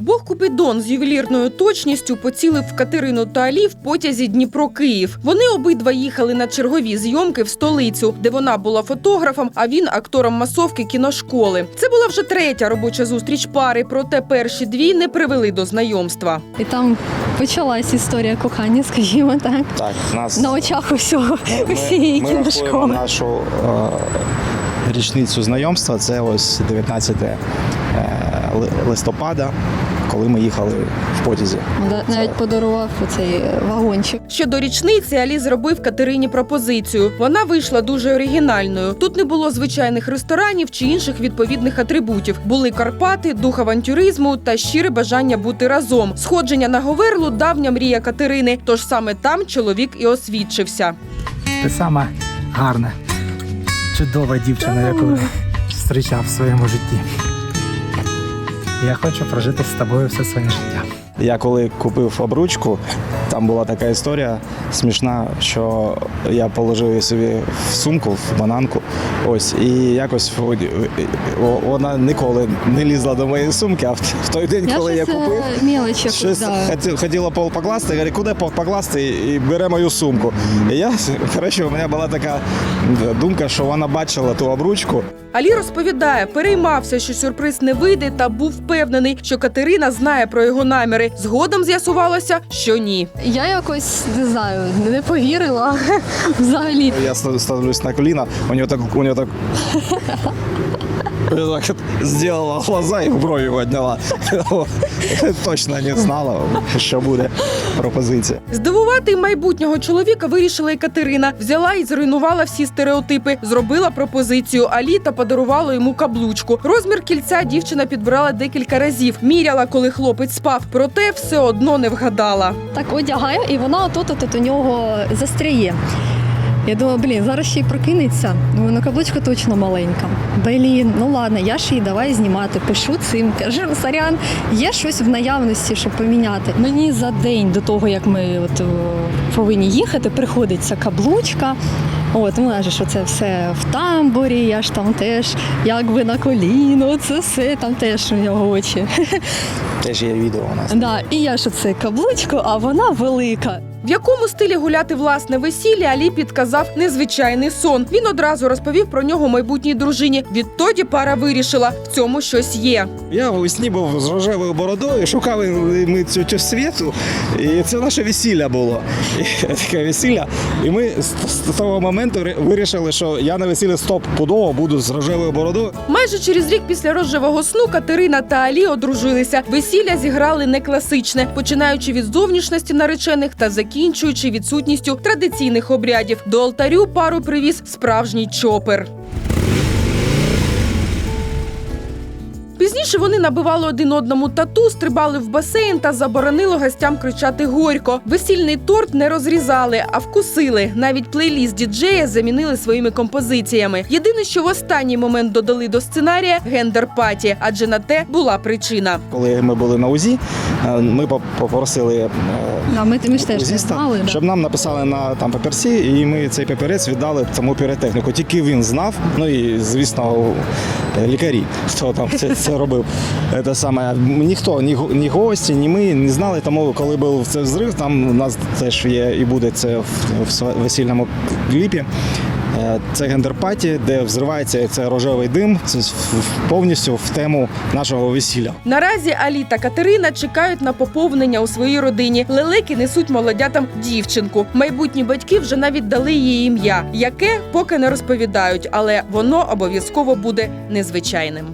Бог Купідон з ювелірною точністю поцілив в Катерину та Алі в потязі Дніпро-Київ. Вони обидва їхали на чергові зйомки в столицю, де вона була фотографом, а він актором масовки кіношколи. Це була вже третя робоча зустріч пари, проте перші дві не привели до знайомства. І там почалась історія кохання, скажімо так. Так, нас На очах усього усієї ми кіношколи. нашу е, річницю знайомства. Це ось 19 е, листопада, коли ми їхали в потязі. Навіть подарував цей вагончик. Щодо річниці Алі зробив Катерині пропозицію. Вона вийшла дуже оригінальною. Тут не було звичайних ресторанів чи інших відповідних атрибутів. Були Карпати, дух авантюризму та щире бажання бути разом. Сходження на Говерлу давня мрія Катерини. Тож саме там чоловік і освідчився. Ти сама гарна, чудова дівчина, яку я зустрічав в своєму житті. Я хочу прожити з тобою все своє життя. Я коли купив обручку, там була така історія смішна, що я положив її собі в сумку, в бананку. Ось, і якось вона ніколи не лізла до моєї сумки, а в той день, коли я щось, е, купив. мелочі, Щось да. хоті- хотіла покласти, я говорю, куди покласти і бере мою сумку. І я, коротше, у мене була така думка, що вона бачила ту обручку. Алі розповідає, переймався, що сюрприз не вийде, та був впевнений, що Катерина знає про його наміри. Згодом з'ясувалося, що ні. Я якось не знаю, не повірила взагалі. Я ставлюсь становлюсь на коліна, у нього так, у нього так. Так сделала глаза і брові підняла. Точно не знала, що буде пропозиція. Здивувати майбутнього чоловіка вирішила і Катерина. Взяла і зруйнувала всі стереотипи, зробила пропозицію Алі та подарувала йому каблучку. Розмір кільця дівчина підбирала декілька разів, міряла, коли хлопець спав, проте все одно не вгадала. Так одягаю, і вона отут от у нього застряє. Я думаю, блін, зараз ще й прокинеться. Думаю, ну каблучка точно маленька. Блін, ну ладно, я ж її давай знімати. Пишу цим. Кажу, сорян, є щось в наявності, щоб поміняти. Мені за день до того, як ми от, повинні їхати, приходиться каблучка. От, вона ж що це все в тамбурі, я ж там теж якби на коліно, це все там теж у нього очі. Теж є відео у нас. Да, і я ж оце каблучку, а вона велика. В якому стилі гуляти власне весілля Алі підказав незвичайний сон. Він одразу розповів про нього майбутній дружині. Відтоді пара вирішила, в цьому щось є. Я у сні був з рожевою бородою, шукали ми цю, цю світу, і це наше весілля було. І, таке весілля. І ми з, з того моменту вирішили, що я на весіллі стоп-пудово буду з рожевою бородою. Майже через рік після розживого сну Катерина та Алі одружилися. Весілля зіграли не класичне, починаючи від зовнішності наречених та закінчуючи відсутністю традиційних обрядів. До алтарю пару привіз справжній чопер. Пізніше вони набивали один одному тату, стрибали в басейн та заборонили гостям кричати горько. Весільний торт не розрізали, а вкусили. Навіть плейліст діджея замінили своїми композиціями. Єдине, що в останній момент додали до сценарія гендер паті, адже на те була причина. Коли ми були на УЗІ, е, ми попросили е, Да, ми, ми теж УЗІста, знали. Щоб нам написали на там папірці, і ми цей папірець віддали цьому піротехніку. Тільки він знав, ну і звісно, лікарі, хто там це, це робив. Це саме ніхто, ні, ні гості, ні ми не знали. Тому коли був цей взрив, там у нас теж є і буде це в, в весільному кліпі. Е, Це гендерпаті, де взривається цей рожевий дим це повністю в тему нашого весілля. Наразі Алі та Катерина чекають на поповнення у своїй родині. Лелеки несуть молодятам дівчинку. Майбутні батьки вже навіть дали їй ім'я, яке поки не розповідають, але воно обов'язково буде незвичайним.